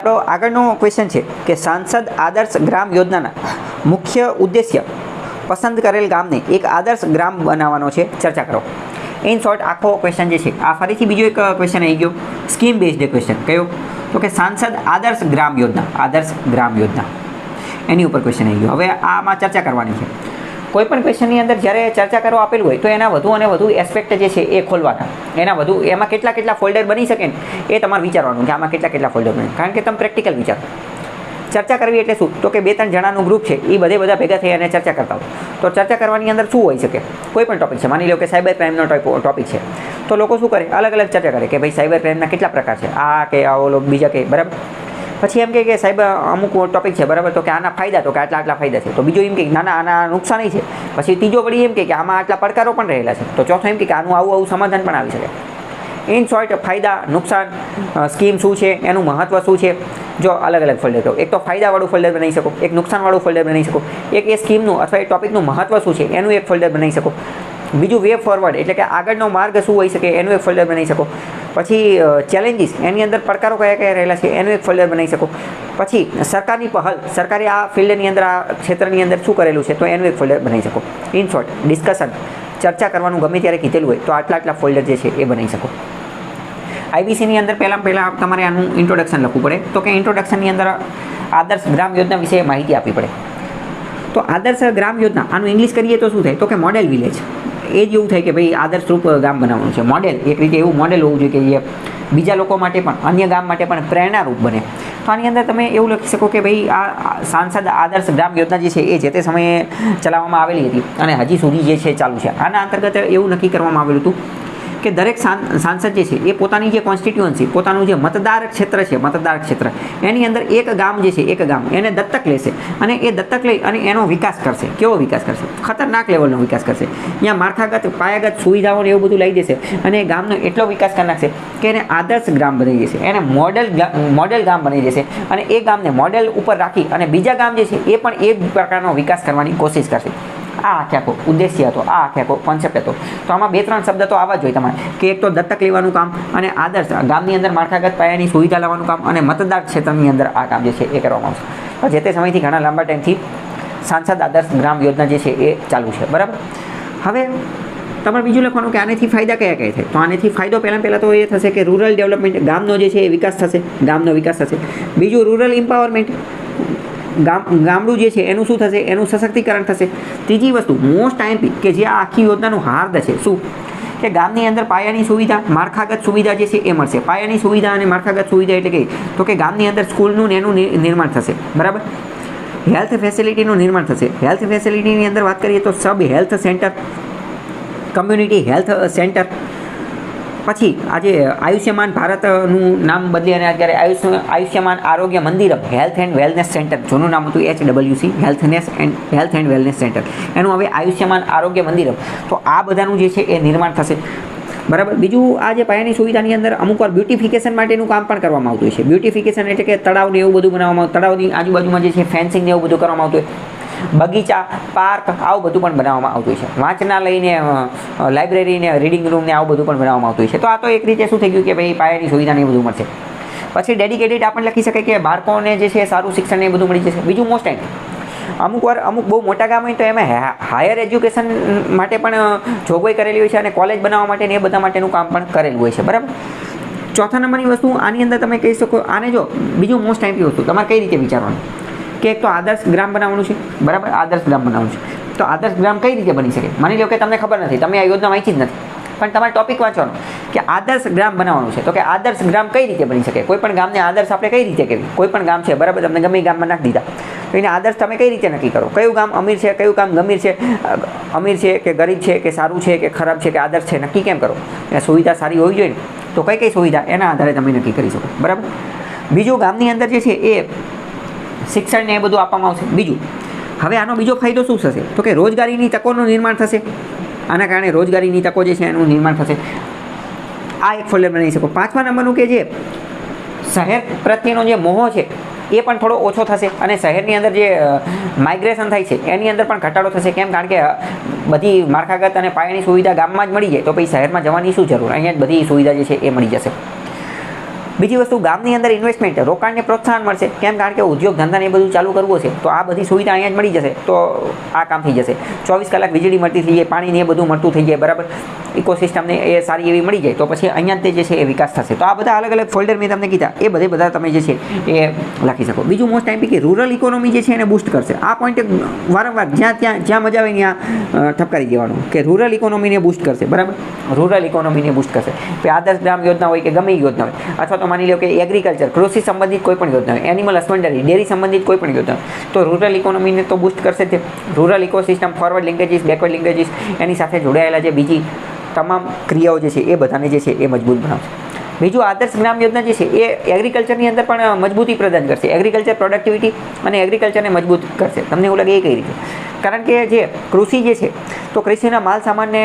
આપણો આગળનો ક્વેશ્ચન છે કે સાંસદ આદર્શ ગ્રામ યોજનાના મુખ્ય ઉદ્દેશ્ય પસંદ કરેલ ગામને એક આદર્શ ગ્રામ બનાવવાનો છે. ચર્ચા કરો. ઇન શોર્ટ આખો ક્વેશ્ચન જે છે, આ ફરીથી બીજો એક ક્વેશ્ચન આવી ગયો. સ્કીમ બેઝડ ક્વેશ્ચન કયો? તો કે સાંસદ આદર્શ ગ્રામ યોજના, આદર્શ ગ્રામ યોજના. એની ઉપર ક્વેશ્ચન આવી ગયો. હવે આમાં ચર્ચા કરવાની છે. કોઈ પણ ક્વેશ્ચનની અંદર જ્યારે ચર્ચા કરવા આપેલું હોય, તો એના વધુ અને વધુ એસ્પેક્ટ જે છે એ ખોલવાના. એના વધુ, એમાં કેટલા કેટલા ફોલ્ડર બની શકે ને, એ તમારે વિચારવાનું કે આમાં કેટલા કેટલા ફોલ્ડર બને કારણ કે તમે પ્રેક્ટિકલ વિચારો. ચર્ચા કરવી એટલે શું? તો કે બે ત્રણ જણાનું ગ્રુપ છે એ બધે બધા ભેગા થઈ અને ચર્ચા કરતા હોય. તો ચર્ચા કરવાની અંદર શું હોઈ શકે? કોઈ પણ ટોપિક છે. માની લો કે સાયબર ક્રાઇમનો ટોપિક છે. તો લોકો શું કરે? અલગ અલગ ચર્ચા કરે કે ભાઈ સાયબર ક્રાઇમના કેટલા પ્રકાર છે? આ કે આ ઓલો બીજા કે, બરાબર? પછી એમ કે સાહેબ, અમુક ટોપિક છે, બરાબર? તો કે આના ફાયદા તો કે આટલા આટલા ફાયદા છે. તો બીજો એમ કે નાના આના નુકસાન છે. પછી ત્રીજો વળી એમ કે આમાં આટલા પડકારો પણ રહેલા છે. તો ચોથો એમ કે આનું આવું આવું સમાધાન પણ આવી શકે. ઇન શોર્ટ ફાયદા, નુકસાન સ્કીમ શું છે? એનું મહત્વ શું છે? જો અલગ અલગ ફોલ્ડર તો એક તો ફાયદાવાળું ફોલ્ડર બનાવી શકો. એક નુકસાનવાળું ફોલ્ડર બનાવી શકો. એક એ સ્કીમનું અથવા એ ટોપિકનું મહત્વ શું છે? એનું એક ફોલ્ડર બનાવી શકો. બીજું વે ફોરવર્ડ એટલે કે આગળનો માર્ગ શું હોઈ શકે? એનું એક ફોલ્ડર બનાવી શકો. પછી ચેલેન્જીસ એની અંદર પડકારો કયા કયા રહેલા છે, એનું એક ફોલ્ડર બનાવી શકો. પછી, સરકારની પહલ, સરકારે આ ફિલ્ડની અંદર, આ ક્ષેત્રની અંદર શું કરેલું છે, તો એનું એક ફોલ્ડર બનાવી શકો. ઇન શોર્ટ ડિસ્કશન ચર્ચા કરવાનું ગમે ત્યારે કીધેલું હોય, તો આટલા આટલા ફોલ્ડર જે છે, એ બનાવી શકો. આઈબીસીની અંદર પહેલાં પહેલાં તમારે આનું ઇન્ટ્રોડક્શન લખવું પડે. તો કે ઇન્ટ્રોડક્શનની અંદર આદર્શ ગ્રામ યોજના વિશે માહિતી આપવી પડે. તો આદર્શ ગ્રામ યોજના, આનું ઇંગ્લિશ કરીએ તો શું થાય? તો કે મોડેલ વિલેજ એ જ એવું થાય કે ભાઈ આદર્શરૂપ ગામ બનાવવાનું છે. મોડેલ, એક રીતે એવું મોડેલ હોવું જોઈએ કે જે બીજા લોકો માટે પણ, અન્ય ગામ માટે પણ પ્રેરણારૂપ બને. તો આની અંદર તમે એવું લખી શકો કે ભાઈ આ સાંસદ આદર્શ ગ્રામ યોજના જે છે એ જે તે સમયે ચલાવવામાં આવેલી હતી અને હજી સુધી જે છે ચાલુ છે. આના અંતર્ગત એવું નક્કી કરવામાં આવેલું હતું કે દરેક સાંસદ જે છે, એ પોતાની જે કોન્સ્ટિટ્યુઅન્સી પોતાનું જે મતદાર ક્ષેત્ર છે, મતદાર ક્ષેત્ર, એની અંદર એક ગામ જે છે, એક ગામ, એને દત્તક લેશે અને એ દત્તક લઈ અને એનો વિકાસ કરશે. કેવો વિકાસ કરશે? ખતરનાક લેવલનો વિકાસ કરશે. ત્યાં માળખાગત, પાયાગત સુવિધાઓને એવું બધું લઈ દેશે અને એ ગામનો એટલો વિકાસ કરી નાખશે કે એને આદર્શ ગ્રામ બની જશે એને મોડેલ મોડેલ ગામ બની જશે અને એ ગામને મોડેલ ઉપર રાખી અને બીજા ગામ જે છે, એ પણ એ પ્રકારનો વિકાસ કરવાની કોશિશ કરશે. આ આખે ઉદ્દેશ્ય હતો, આ આખે આખો કોન્સેપ્ટ હતો. તો આમાં બે ત્રણ શબ્દ તો આવા જ હોય તમારે. કે એક તો દત્તક લેવાનું કામ અને આદર્શ ગામની અંદર માળખાગત પાયાની સુવિધા લાવવાનું કામ અને મતદાર ક્ષેત્રની અંદર આ કામ જે છે એ કરવામાં આવશે. જે તે સમયથી ઘણા લાંબા ટાઈમથી સાંસદ આદર્શ ગ્રામ યોજના જે છે એ ચાલુ છે. બરાબર? હવે તમારે બીજું લખવાનું કે આનેથી ફાયદા કયા કયા થાય? તો આનેથી ફાયદો પહેલાં પહેલાં તો એ થશે કે રૂરલ ડેવલપમેન્ટ ગામનો જે છે એ વિકાસ થશે, ગામનો વિકાસ થશે. બીજું રૂરલ એમ્પાવરમેન્ટ. ગામ ગામડું જે છે, એનું શું થશે? એનું સશક્તિકરણ થશે. ત્રીજી વસ્તુ મોસ્ટ આઈમ્પી કે જે આખી યોજનાનું હાર્દ છે, શું? કે ગામની અંદર પાયાની સુવિધા, માળખાગત સુવિધા જે છે, એ મળશે. પાયાની સુવિધા અને માળખાગત સુવિધા એટલે કે, તો કે ગામની અંદર સ્કૂલનું ને એનું નિર્માણ થશે. બરાબર? હેલ્થ ફેસિલિટીનું નિર્માણ થશે. હેલ્થ ફેસિલિટીની અંદર વાત કરીએ તો sub health centre, community health centre પછી આજે આયુષ્યમાન ભારતનું નામ બદલી અને અત્યારે આયુષ્ય આયુષ્યમાન આરોગ્ય મંદિર હેલ્થ એન્ડ વેલનેસ સેન્ટર જૂનું નામ હતું H W C healthness and health and wellness centre એનું હવે આયુષ્યમાન આરોગ્ય મંદિર તો આ બધાનું જે છે એ નિર્માણ થશે. બરાબર? બીજું આ જે પાયાની સુવિધાની અંદર અમુક બ્યુટિફિકેશન માટેનું કામ પણ કરવામાં આવતું છે. બ્યુટિફિકેશન એટલે કે તળાવને એવું બધું બનાવવામાં તળાવની આજુબાજુમાં જે છે ફેન્સિંગ ને એવું બધું કરવામાં આવતું હોય. બગીચા, પાર્ક, આવું બધું પણ બનાવવામાં આવતું છે. વાંચનાલયને લાઇબ્રેરીને રીડિંગ રૂમને આવું બધું પણ બનાવવામાં આવતું છે. તો આ તો એક રીતે શું થઈ ગયું કે ભાઈ પાયાની સુવિધાને એ બધું મળશે. પછી ડેડિકેટેડ આપણે લખી શકાય કે બાળકોને જે છે સારું શિક્ષણ એ બધું મળી જશે. બીજું મોસ્ટ ટાઈમ અમુક વાર, અમુક બહુ મોટા ગામ હોય તો એમાં હાયર એજ્યુકેશન માટે પણ જોગવાઈ કરેલી હોય છે અને કોલેજ બનાવવા માટે ને એ બધા માટેનું કામ પણ કરેલું હોય છે. બરાબર? ચોથા નંબરની વસ્તુ આની અંદર તમે કહી શકો, આને જો બીજું મોસ્ટ ટાઈમની વસ્તુ, તમારે કઈ રીતે વિચારવાનું? કે એક તો આદર્શ ગ્રામ બનાવવાનું છે. બરાબર? આદર્શ ગ્રામ બનાવવાનું છે. તો આદર્શ ગ્રામ કઈ રીતે બની શકે? માની લો કે તમને ખબર નથી, તમે આ યોજના વાંચી જ નથી. પણ તમારે ટોપિક વાંચવાનો કે આદર્શ ગ્રામ બનાવવાનું છે. તો કે આદર્શ ગ્રામ કઈ રીતે બની શકે? કોઈ પણ ગામને આદર્શ આપણે કઈ રીતે કહેવી? કોઈ પણ ગામ છે, બરાબર? તમને ગમે ગામમાં નાખી દીધા. તો એને આદર્શ તમે કઈ રીતે નક્કી કરો? કયું ગામ અમીર છે, કયું ગામ ગમીર છે? અમીર છે કે ગરીબ છે કે સારું છે કે ખરાબ છે કે આદર્શ છે? નક્કી કેમ કરો? એ સુવિધા સારી હોવી જોઈએ તો કઈ કઈ સુવિધા એના આધારે તમે નક્કી કરી શકો. બરાબર? બીજું ગામની અંદર જે છે એ શિક્ષણને એ બધું આપવામાં આવશે. બીજું, હવે આનો બીજો ફાયદો શું થશે? તો કે રોજગારીની તકોનું નિર્માણ થશે. આના કારણે રોજગારીની તકો જે છે એનું નિર્માણ થશે. આ એક ફોલ્ડર બનાવી શકો. પાંચમા નંબરનું કે જે શહેર પ્રત્યેનો જે મોહ છે, એ પણ થોડો ઓછો થશે અને શહેરની અંદર જે માઇગ્રેશન થાય છે, એની અંદર પણ ઘટાડો થશે. કેમ? કારણ કે બધી માળખાગત અને પાયાની સુવિધા ગામમાં જ મળી જાય. તો પછી શહેરમાં જવાની શું જરૂર? અહીંયા જ બધી સુવિધા જે છે એ મળી જશે. બીજી વસ્તુ, ગામની અંદર ઇન્વેસ્ટમેન્ટ રોકાણને પ્રોત્સાહન મળશે. કેમ? કારણ કે ઉદ્યોગ ધંધાને એ બધું ચાલુ કરવું છે તો આ બધી સુવિધા અહીંયા જ મળી જશે. તો આ કામ થઈ જશે. ચોવીસ કલાક વીજળી મળતી થઈ જાય, પાણીને એ બધું મળતું થઈ જાય, બરાબર? ઇકોસિસ્ટમને એ સારી એવી મળી જાય તો પછી અહીંયા તે જે છે એ વિકાસ થશે. તો આ બધા અલગ અલગ ફોલ્ડર મેં તમને કીધા. એ બધે બધા તમે જે છે એ લખી શકો. બીજું મોસ્ટ ટાઈમ કે રૂરલ ઇકોનોમી જે છે એને બૂસ્ટ કરશે. આ પોઈન્ટ વારંવાર જ્યાં ત્યાં, જ્યાં મજા આવે ત્યાં ઠપકારી દેવાનું કે રૂરલ ઇકોનોમીને બૂસ્ટ કરશે. બરાબર? રૂરલ ઇકોનોમીને બૂસ્ટ કરશે. કે આદર્શ ગ્રામ યોજના હોય કે ગમે યોજના હોય. અથવા તો માની લો કે એગ્રીકલ્ચર કૃષિ સંબંધિત કોઈ પણ યોજના હોય એનિમલ હસબન્ડરી ડેરી સંબંધિત કોઈ પણ યોજના તો રૂરલ ઇકોનોમીને તો બૂસ્ટ કરશે જ rural ecosystem forward linkages backward linkages એની સાથે જોડાયેલા જે બીજી તમામ ક્રિયાઓ જે છે એ બધાને જે છે એ મજબૂત બનાવશે. બીજું આદર્શ ગ્રામ યોજના જે છે એ એગ્રીકલ્ચરની અંદર પણ મજબૂતી પ્રદાન કરશે. એગ્રીકલ્ચર પ્રોડક્ટિવિટી અને એગ્રીકલ્ચરને મજબૂત કરશે. તમને એવું લાગે એ કઈ રીતે? કારણ કે જે કૃષિ જે છે, તો કૃષિના માલ સામાનને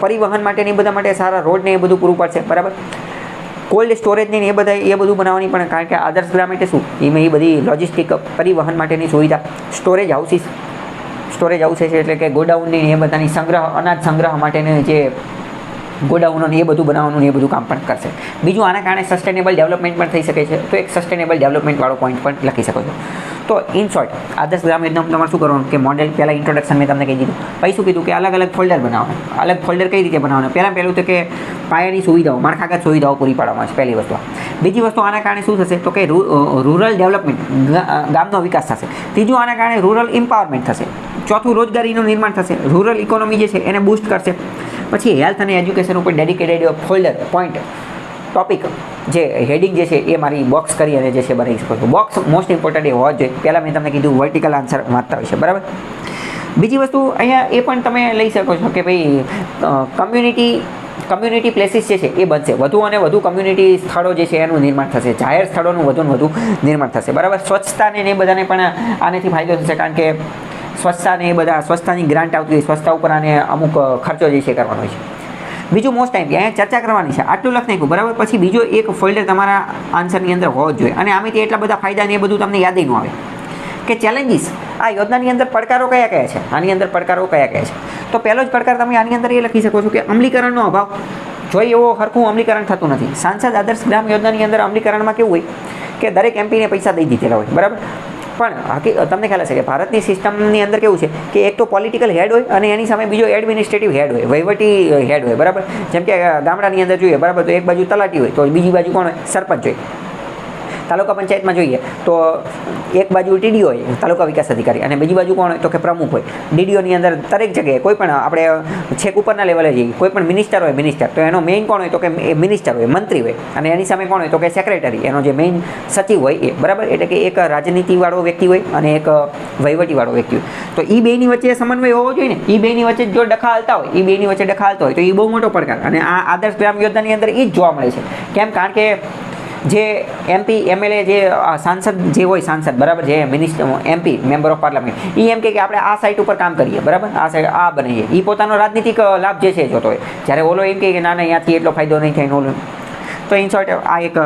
પરિવહન માટેની બધા માટે સારા રોડને એ બધું પૂરું પાડશે. બરાબર? કોલ્ડ સ્ટોરેજની ને એ બધા, એ બધું બનાવવાની પણ, કારણ કે આદર્શ ગ્રામ એટલે શું? એમાં એ બધી લોજિસ્ટિક પરિવહન માટેની સુવિધા. સ્ટોરેજ હાઉસીસ સ્ટોરેજ હાઉસીસ એટલે કે ગોડાઉનની એ બધાની સંગ્રહ, અનાજ સંગ્રહ માટેની જે ગોડાઉનો ને એ બધું બનાવવાનું એ બધું કામ પણ કરશે. બીજું આના કારણે સસ્ટેનેબલ ડેવલપમેન્ટ પણ થઈ શકે છે. તો એક સસ્ટેનેબલ ડેવલપમેન્ટવાળો પોઈન્ટ પણ લખી શકો છો. તો ઇન શોર્ટ આદર્શ ગ્રામ યોજનામાં તમારે શું કરવાનું કે મોડેલ પહેલાં ઇન્ટ્રોડક્શન મેં તમને કહી દીધું. પછી શું કીધું કે અલગ અલગ ફોલ્ડર બનાવવાના. અલગ ફોલ્ડર કઈ રીતે બનાવવાના? પહેલાં પહેલું તો કે પાયાની સુવિધાઓ માળખાગત સુવિધાઓ પૂરી પાડવામાં છે, પહેલી વસ્તુ. બીજી વસ્તુ આના કારણે શું થશે? તો કે રૂરલ ડેવલપમેન્ટ ગામનો વિકાસ થશે. ત્રીજું આના કારણે રૂરલ ઇમ્પાવરમેન્ટ થશે. ચોથું રોજગારીનું નિર્માણ થશે. રૂરલ ઇકોનોમી જે છે એને બૂસ્ટ કરશે. પછી હેલ્થ અને એજ્યુકેશન ઉપર ડેડિકેટેડ ફોલ્ડર પોઈન્ટ ટોપિક જે હેડિંગ જે છે એ મારી બોક્સ કરી અને જે છે બનાવી શકો છો. બોક્સ મોસ્ટ ઇમ્પોર્ટન્ટ એ હોવા જોઈએ. પહેલાં મેં તમને કીધું વર્ટિકલ આન્સર વાંચતા હોય છે બરાબર? બીજી વસ્તુ અહીંયા એ પણ તમે લઈ શકો છો કે ભાઈ કમ્યુનિટી કમ્યુનિટી પ્લેસીસ જે છે એ બનશે. વધુ અને વધુ કમ્યુનિટી સ્થળો જે છે એનું નિર્માણ થશે. જાહેર સ્થળોનું વધુ ને વધુ નિર્માણ થશે. બરાબર? સ્વચ્છતાને એ બધાને પણ આનેથી ફાયદો થશે. કારણ કે સ્વચ્છતા ને એ બધા, સ્વચ્છતાની ગ્રાન્ટ આવતી હોય, સ્વચ્છતા ઉપર આને અમુક ખર્ચો જે છે કરવાનો છે. બીજું મોસ્ટ ટાઈમ અહીંયા ચર્ચા કરવાની છે. આટલું લખ નાખ્યું બરાબર? પછી બીજો એક ફોલ્ડર તમારા આન્સરની અંદર હોવો જ જોઈએ. અને આમાંથી એટલા બધા ફાયદા ને એ બધું તમને યાદ ન આવે. કે ચેલેન્જીસ આ યોજનાની અંદર પડકારો કયા કયા છે? આની અંદર પડકારો કયા કયા છે? તો પહેલો જ પડકાર તમે આની અંદર એ લખી શકો છો કે અમલીકરણનો અભાવ. જોઈ એવો હરખું અમલીકરણ થતું નથી. સાંસદ આદર્શ ગ્રામ યોજનાની અંદર અમલીકરણમાં કેવું હોય? કે દરેક એમપીને પૈસા દઈ દીધેલા હોય, બરાબર? પણ હકી તમને ખ્યાલ હશે કે ભારતની સિસ્ટમની અંદર કેવું છે કે એક તો પોલિટિકલ હેડ હોય અને એની સામે બીજો એડમિનિસ્ટ્રેટિવ હેડ હોય, વહીવટી હેડ હોય, બરાબર? જેમ કે ગામડાની અંદર જોઈએ, બરાબર? તો એક બાજુ તલાટી હોય, તો બીજી બાજુ કોણ હોય? સરપંચ હોય. તાલુકા પંચાયતમાં જોઈએ તો એક બાજુ ટીડીઓ હોય, તાલુકા વિકાસ અધિકારી, અને બીજી બાજુ કોણ હોય તો કે પ્રમુખ હોય. ડીડીઓની અંદર દરેક જગ્યાએ કોઈ પણ આપણે છેક ઉપરના લેવલે જઈએ, કોઈ પણ મિનિસ્ટર હોય મિનિસ્ટર તો એનો મેઇન કોણ હોય તો કે મિનિસ્ટર હોય, મંત્રી હોય. અને એની સામે કોણ હોય તો કે સેક્રેટરી એનો જે મેઇન સચિવ હોય એ. બરાબર? એટલે કે એક રાજનીતિવાળો વ્યક્તિ હોય અને એક વહીવટીવાળો વ્યક્તિ હોય. તો એ બેની વચ્ચે સમન્વય હોવો જોઈએ ને. એ બેની વચ્ચે જો ડખા હાલતા હોય એ બેની વચ્ચે ડખા હાલતા હોય, તો એ બહુ મોટો પડકાર. અને આ આદર્શ ગ્રામ યોજનાની અંદર એ જ જોવા મળે છે. કેમ? કારણ કે જે એમપી એમએલએ જે સાંસદ જે હોય સાંસદ, બરાબર? જે minister MP member of parliament એ એમ કે આપણે આ સાઇટ ઉપર કામ કરીએ, બરાબર? આ સાઇડ આ બનાવીએ. એ પોતાનો રાજનીતિક લાભ જે છે જોતો હોય. જ્યારે ઓલો એમ કે ના ના અહીંયાથી એટલો ફાયદો નહીં થાય ઓલો. તો ઇન શોર્ટ આ એક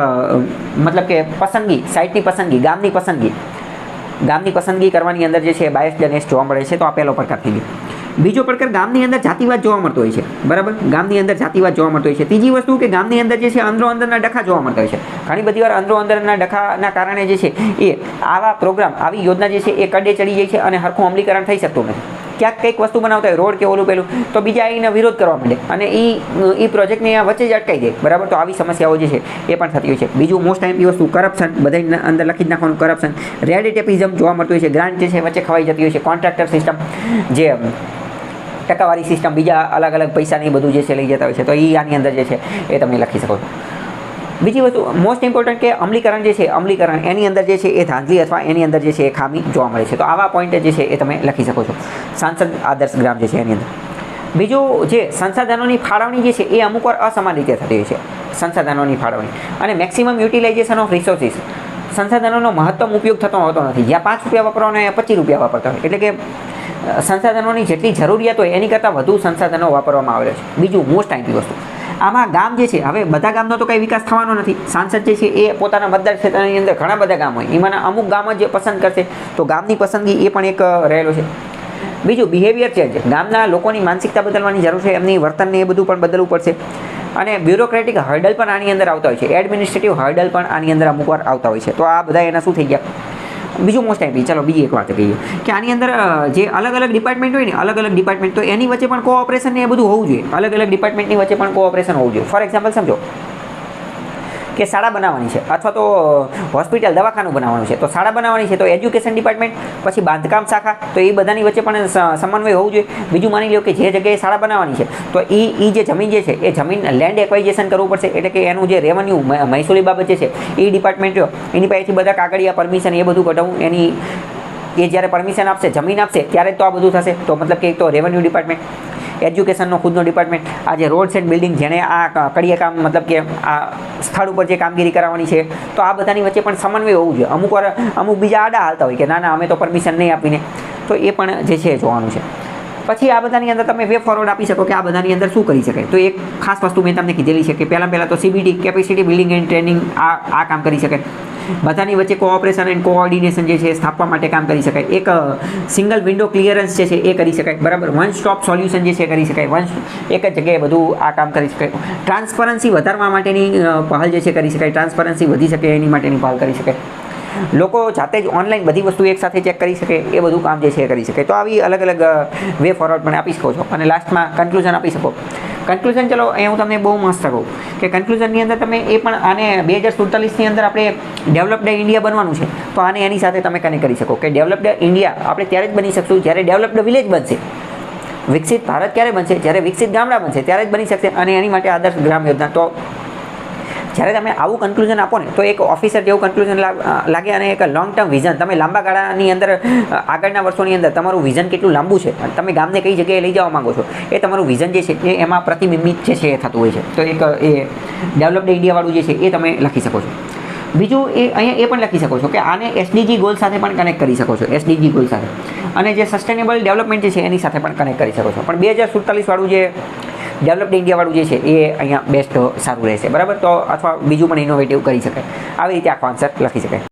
મતલબ કે પસંદગી સાઇટની પસંદગી, ગામની પસંદગી. ગામની પસંદગી કરવાની અંદર જે છે બાયસ ડનેસ જોવા મળે છે. તો આ પહેલો પ્રકાર થઈ ગયો. બીજો પ્રકાર ગામની અંદર જાતિવાદ જોવા મળતો હોય છે. બરાબર? ગામની અંદર જાતિવાદ જોવા મળતો હોય છે. ત્રીજી વસ્તુ કે ગામની અંદર જે છે અંદરો અંદરના ડખા જોવા મળતા હોય છે. ઘણી બધી વાર અંદરો અંદરના ડખાના કારણે જે છે એ આવા પ્રોગ્રામ, આવી યોજના જે છે એ કડે ચડી જાય છે અને હરખું અમલીકરણ થઈ શકતું નથી. ક્યાંક કંઈક વસ્તુ બનાવતા હોય, રોડ કે ઓલું પેલું, તો બીજા આવીને વિરોધ કરવા માંડે અને એ એ પ્રોજેક્ટને આ વચ્ચે જ અટકાઈ જાય બરાબર? તો આવી સમસ્યાઓ જે છે એ પણ થતી હોય છે. બીજું મોસ્ટ ટાઈમ વસ્તુ કરપ્શન બધાની અંદર લખી જ નાખવાનું કરપ્શન રેડ ટેપિઝમ જોવા મળતું હોય છે. ગ્રાન્ટ જે છે વચ્ચે ખવાઈ જતી હોય છે. કોન્ટ્રાક્ટર સિસ્ટમ જે ટકાવારી સિસ્ટમ બીજા અલગ અલગ પૈસાની બધું જે છે લઈ જતા હોય છે. તો એ આની અંદર જે છે એ તમે લખી શકો છો. બીજી વસ્તુ મોસ્ટ ઇમ્પોર્ટન્ટ કે અમલીકરણ જે છે, અમલીકરણ એની અંદર જે છે એ ધાંધલી અથવા એની અંદર જે છે એ ખામી જોવા મળે છે. તો આવા પોઈન્ટ જે છે એ તમે લખી શકો છો. સાંસદ આદર્શ ગ્રામ જે છે એની અંદર. બીજું જે સંસાધનોની ફાળવણી જે છે એ અમુક વાર અસમાન રીતે થતી હોય છે. સંસાધનોની ફાળવણી. અને મેક્સિમમ યુટિલાઇઝેશન ઓફ રિસોર્સિસ સંસાધનોનો મહત્તમ ઉપયોગ થતો હોતો નથી. જ્યાં પાંચ રૂપિયા વાપરવાનો એ પચીસ રૂપિયા વાપરતા હોય. એટલે કે સંસાધનોની જેટલી જરૂરિયાત હોય એની કરતાં વધુ સંસાધનો વાપરવામાં આવેલા છે. બીજું મોસ્ટ આઈપી વસ્તુ. આમાં ગામ જે છે, હવે બધા ગામનો તો કંઈ વિકાસ થવાનો નથી. સાંસદ જે છે, એ પોતાના મતદાર ક્ષેત્રની અંદર ઘણા બધા ગામ હોય. એમાંના અમુક ગામ જ પસંદ કરશે. તો ગામની પસંદગી એ પણ એક રહેલો છે. બીજું બિહેવિયર ચેન્જ ગામના લોકોની માનસિકતા બદલવાની જરૂર છે. એમની વર્તનને એ બધું પણ બદલવું પડશે. અને બ્યુરોક્રેટિક હર્ડલ પણ આની અંદર આવતા હોય છે. એડમિનિસ્ટ્રેટિવ હર્ડલ પણ આની અંદર અમુકવાર આવતા હોય છે. તો આ બધા એના શું થઈ ગયા? બીજું મોસ્ટ આઈપી ચાલો, બીજી એક વાત કહીએ. કે આની અંદર જે અલગ અલગ ડિપાર્ટમેન્ટ હોય ને અલગ અલગ ડિપાર્ટમેન્ટ તો એની વચ્ચે પણ કોઓપરેશન ને એ બધું હોવું જોઈએ. અલગ અલગ ડિપાર્ટમેન્ટની વચ્ચે પણ કોઓપરેશન હોવું જોઈએ. ફોર એક્ઝામ્પલ સમજો કે શાળા બનાવવાની છે અથવા તો હોસ્પિટલ, દવાખાનું બનાવવાનું છે. તો શાળા બનાવવાની છે તો એજ્યુકેશન ડિપાર્ટમેન્ટ, પછી બાંધકામ શાખા, તો એ બધાની વચ્ચે પણ સમન્વય હોવું જોઈએ. બીજું માની લો કે જે જગ્યાએ શાળા બનાવવાની છે, તો એ એ જે જમીન જે છે, એ જમીન લેન્ડ એક્વાઇઝેશન કરવું પડશે. એટલે કે એનું જે રેવન્યુ મહેસૂલી બાબત જે છે એ ડિપાર્ટમેન્ટ એની પાસેથી બધા કાગળિયા પરમિશન એ બધું કઢાવું. એની, એ જ્યારે પરમિશન આપશે, જમીન આપશે, ત્યારે જ તો આ બધું થશે. તો મતલબ કે એક તો રેવન્યુ ડિપાર્ટમેન્ટ એજ્યુકેશનનો ખુદનો ડિપાર્ટમેન્ટ. આ જે રોડ્સ એન્ડ બિલ્ડિંગ જેણે આ કડીએ કામ, મતલબ કે આ સ્થળ ઉપર જે કામગીરી કરાવવાની છે, તો આ બધાની વચ્ચે પણ સમન્વય હોવું જોઈએ. અમુક વાર, અમુક બીજા આડા હાલતા હોય કે ના ના, અમે તો પરમિશન નહીં આપીને. તો એ પણ જે છે જોવાનું છે. પછી આ બધાની અંદર તમે વે ફોરવર્ડ આપી શકો કે આ બધાની અંદર શું કરી શકાય તો એક ખાસ વસ્તુ મેં તમને કીધેલી છે કે પહેલાં પહેલાં તો CBT capacity building and training આ આ કામ કરી શકાય બધાની વચ્ચે કોઓપરેશન એન્ડ કોઓર્ડિનેશન જે છે સ્થાપવા માટે કામ કરી શકાય. એક સિંગલ વિન્ડો ક્લિયરન્સ જે છે એ કરી શકાય. બરાબર? વન સ્ટોપ સોલ્યુશન જે છે કરી શકાય. વન એક જ જગ્યાએ બધું આ કામ કરી શકાય. ટ્રાન્સપરન્સી વધારવા માટેની પહેલ જે છે કરી શકાય. ટ્રાન્સપરન્સી વધી શકે એની માટેની પહેલ કરી શકાય. લોકો જાતે જ ઓનલાઈન બધી વસ્તુ એકસાથે ચેક કરી શકે, એ બધું કામ જે છે કરી શકે. તો આવી અલગ અલગ વે ફોરવર્ડ પણ આપી શકો છો. અને લાસ્ટમાં કન્ક્લુઝન આપી શકો. કન્ક્લુઝન ચલો, અહીંયા હું તમને બહુ મસ્ત કહું કે કન્ક્લુઝનની અંદર તમે એ પણ આને બે હજાર સુડતાલીસની અંદર આપણે ડેવલપ્ડ ઇન્ડિયા બનવાનું છે, તો આને એની સાથે તમે કનેક્ટ કરી શકો. કે ડેવલપ્ડ ઇન્ડિયા આપણે ત્યારે જ બની શકશું, જ્યારે ડેવલપ્ડ વિલેજ બનશે. વિકસિત ભારત ક્યારે બનશે? જ્યારે વિકસિત ગામડા બનશે, ત્યારે જ બની શકશે અને એની માટે આદર્શ ગ્રામ યોજના. તો જ્યારે તમે આવું કન્ક્લુઝન આપો ને, તો એક ઓફિસર જેવું કન્ક્લુઝન લાગે અને એક લોંગ ટર્મ વિઝન તમે લાંબા ગાળાની અંદર આગળના વર્ષોની અંદર તમારું વિઝન કેટલું લાંબુ છે? તમે ગામને કઈ જગ્યાએ લઈ જવા માંગો છો? એ તમારું વિઝન જે છે, એ એમાં પ્રતિબિંબિત છે એ થતું હોય છે. તો એક, એ ડેવલપ્ડ ઇન્ડિયાવાળું જે છે, એ તમે લખી શકો છો. બીજું એ અહીંયા એ પણ લખી શકો છો કે આને એસડીજી ગોલ સાથે પણ કનેક્ટ કરી શકો છો એસડીજી ગોલ સાથે. અને જે સસ્ટેનેબલ ડેવલપમેન્ટ જે છે, એની સાથે પણ કનેક્ટ કરી શકો છો. પણ બે હજાર સુડતાલીસવાળું જે ડેવલપ્ડ ઇન્ડિયાવાળું જે છે, એ અહીંયા બેસ્ટ સારું રહેશે. બરાબર? તો અથવા બીજું પણ ઇનોવેટિવ કરી શકાય. આવી રીતે આખો આન્સર લખી શકાય.